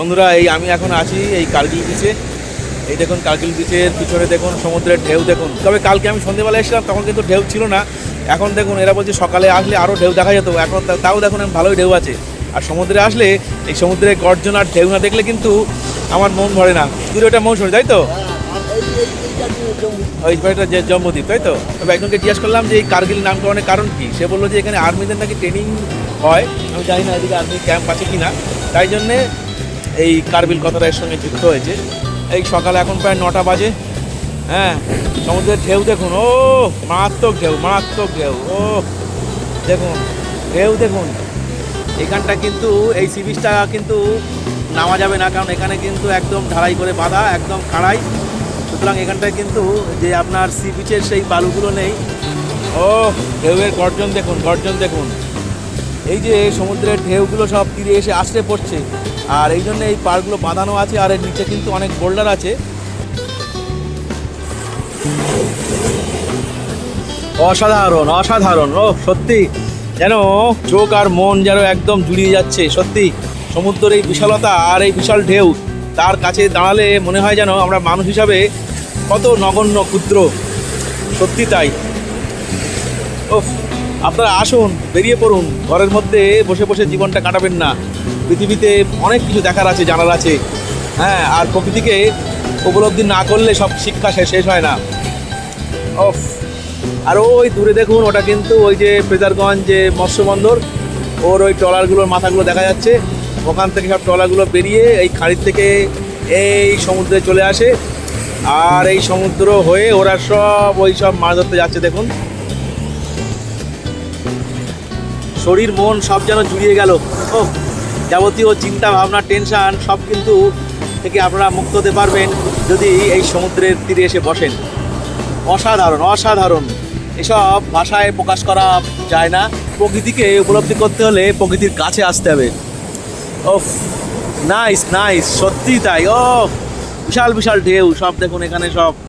বন্ধুরা, এই আমি এখন আছি এই কার্গিল বিচে এই দেখুন কার্গিল বিচের পিছনে দেখুন, সমুদ্রের ঢেউ দেখুন। তবে কালকে আমি সন্ধ্যেবেলা এসেছিলাম, তখন কিন্তু ঢেউ ছিল না। এখন দেখুন, এরা বলছে সকালে আসলে আরও ঢেউ দেখা যেত। এখন তাও দেখুন ভালোই ঢেউ আছে। আর সমুদ্রে আসলে এই সমুদ্রে গর্জন আর ঢেউ না দেখলে কিন্তু আমার মন ভরে না। দূরে ওটা মৌসুমি, তাই তো? ওই যে জম্মদ্বীপ তাই তো? তবে একজনকে জিজ্ঞাসা করলাম যে এই কার্গিল নামকরণের কারণ কি? সে বলল যে এখানে আর্মিদের নাকি ট্রেনিং হয়। আমি জানি না এদিকে আর্মি ক্যাম্প আছে কি না তাই জন্যে এই কার্বিল কথাটা এর সঙ্গে যুক্ত হয়েছে। এই সকালে এখন প্রায় নটা বাজে। হ্যাঁ সমুদ্রের ঢেউ দেখুন। ও, মারাত্মক ঢেউ মারাত্মক ঢেউ। ও, দেখুন, ঢেউ দেখুন। এখানটা কিন্তু, এই সি বিচটা কিন্তু নামা যাবে না, কারণ এখানে কিন্তু একদম ঢালাই করে বাঁধা, একদম খাড়াই। সুতরাং এখানটায় কিন্তু যে আপনার সি বিচের সেই বালুগুলো নেই। ও, ঢেউয়ের গর্জন দেখুন গর্জন দেখুন। এই যে সমুদ্রের ঢেউগুলো সব তীরে এসে আশ্রে পড়ছে, আর এই জন্য এই পাড়গুলো বাঁধানো আছে, আর এর নিচে কিন্তু অনেক বোল্ডার আছে। অসাধারণ অসাধারণ, ও, সত্যি। যেন চোখ আর মন যেন একদম জুড়িয়ে যাচ্ছে, সত্যি। সমুদ্রের এই বিশালতা আর এই বিশাল ঢেউ, তার কাছে দাঁড়ালে মনে হয় যেন আমরা মানুষ হিসাবে কত নগণ্য, ক্ষুদ্র। সত্যি তাই। ওফ আপনারা আসুন, বেরিয়ে পড়ুন। ঘরের মধ্যে বসে বসে জীবনটা কাটাবেন না। পৃথিবীতে অনেক কিছু দেখার আছে, জানার আছে। হ্যাঁ আর প্রকৃতিকে উপলব্ধি না করলে সব শিক্ষা শেষ হয় না। ওফ। আর ওই দূরে দেখুন, ওটা কিন্তু ওই যে ফ্রেজারগঞ্জ যে মৎস্য বন্দর ওর ওই ট্রলারগুলোর মাথাগুলো দেখা যাচ্ছে। ওখান থেকে সব ট্রলারগুলো বেরিয়ে এই খাড়ির থেকে এই সমুদ্রে চলে আসে। আর এই সমুদ্র হয়ে ওরা সব ওই সব মাছ ধরতে যাচ্ছে, দেখুন। শরীর, মন সব যেন জুড়িয়ে গেল। ও যাবতীয় চিন্তা, ভাবনা, টেনশান সব কিন্তু থেকে আপনারা মুক্ত হতে পারবেন যদি এই সমুদ্রের তীরে এসে বসেন। অসাধারণ অসাধারণ। এসব ভাষায় প্রকাশ করা যায় না। প্রকৃতিকে উপলব্ধি করতে হলে প্রকৃতির কাছে আসতে হবে। ওফ নাইস নাইস সত্যি তাই। ও বিশাল বিশাল ঢেউ, সব দেখুন এখানে সব।